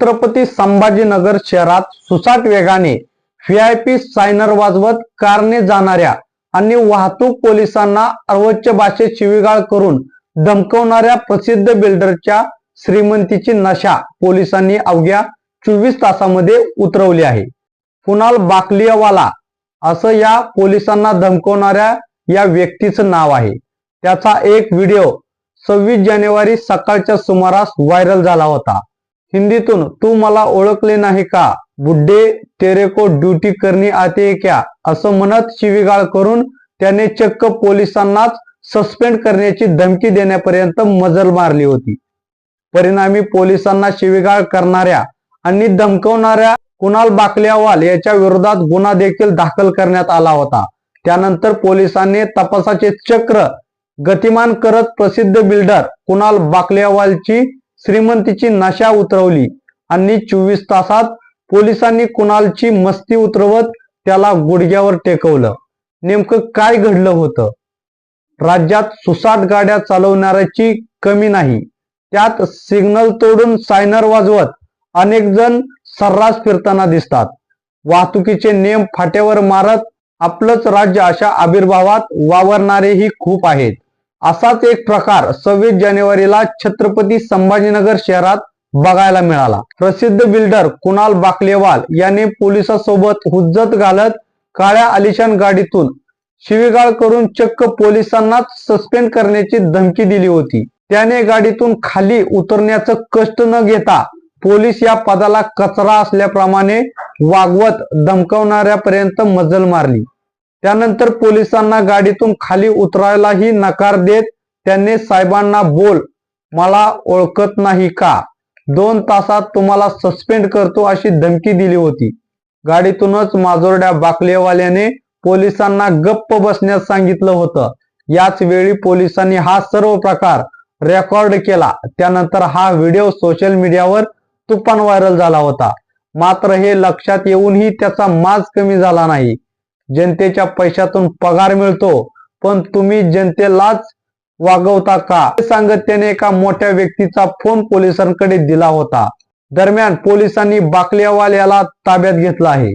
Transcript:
छत्रपती संभाजीनगर शहरात सुसाट वेगाने व्हीआयपी सायनर वाजवत कारने जाणाऱ्या आणि वाहतूक पोलिसांना अर्वोच्च भाषेत शिवीगाळ करून धमकवणाऱ्या प्रसिद्ध बिल्डरच्या श्रीमंतीची नशा पोलिसांनी अवघ्या चोवीस तासामध्ये उतरवली आहे. कुणाल बाकलियावाला असं या पोलिसांना धमकवणाऱ्या या व्यक्तीचं नाव आहे. त्याचा एक व्हिडिओ सव्वीस जानेवारी सकाळच्या सुमारास व्हायरल झाला होता. हिंदीतून तू मला ओळखले नाही का? बुड्ढे तेरे को ड्युटी करणी आते क्या? असं म्हणत शिवीगाळ करून त्याने चक्क पोलिसांनाच सस्पेंड करण्याची धमकी देण्यापर्यंत मजल मारली होती. परिणामी पोलिसांना शिवीगाळ करणाऱ्या आणि धमकवणाऱ्या कुणाल बाकल्यावाल याच्या विरोधात गुन्हा देखील दाखल करण्यात आला होता. त्यानंतर पोलिसांनी तपासाचे चक्र गतिमान करत प्रसिद्ध बिल्डर कुणाल बाकल्यावालची श्रीमंतीची नशा उतरवली आणि चोवीस तासात पोलिसांनी कुणालची मस्ती उतरवत त्याला गुडघ्यावर टेकवलं. नेमकं काय घडलं होतं? राज्यात सुसाट गाड्या चालवणाऱ्याची कमी नाही. त्यात सिग्नल तोडून सायनर वाजवत अनेक जण सर्रास फिरताना दिसतात. वाहतुकीचे नियम फाट्यावर मारत आपलंच राज्य अशा आविर्भावात वावरणारेही खूप आहेत. असाच एक प्रकार सव्वीस जानेवारीला छत्रपती संभाजीनगर शहरात बघायला मिळाला. प्रसिद्ध बिल्डर कुणाल बाकलेवाल याने पोलिसांसोबत हुज्जत घालत काळ्या आलिशान गाडीतून शिवीगाळ करून चक्क पोलिसांनाच सस्पेंड करण्याची धमकी दिली होती. त्याने गाडीतून खाली उतरण्याचं कष्ट न घेता पोलीस या पदाला कचरा असल्याप्रमाणे वागवत धमकवणाऱ्यापर्यंत मजल मारली. त्यानंतर पोलिसांना गाडीतून खाली उतरायलाही नकार देत त्यांनी साहेबांना बोल मला ओळखत नाही का? दोन तासात तुम्हाला सस्पेंड करतो अशी धमकी दिली होती. गाडीतूनच माजोरड्या बाकलेवाल्याने पोलिसांना गप्प बसण्यास सांगितलं होतं. याच वेळी पोलिसांनी हा सर्व प्रकार रेकॉर्ड केला. त्यानंतर हा व्हिडिओ सोशल मीडियावर तुफान व्हायरल झाला होता. मात्र हे लक्षात येऊनही त्याचा माज कमी झाला नाही. जनतेच्या पैशातून पगार मिळतो पण तुम्ही जनतेलाच वागवता का? हे सांगत त्याने एका मोठ्या व्यक्तीचा फोन पोलिसांकडे दिला होता. दरम्यान पोलिसांनी बाकलेवाल याला ताब्यात घेतला आहे.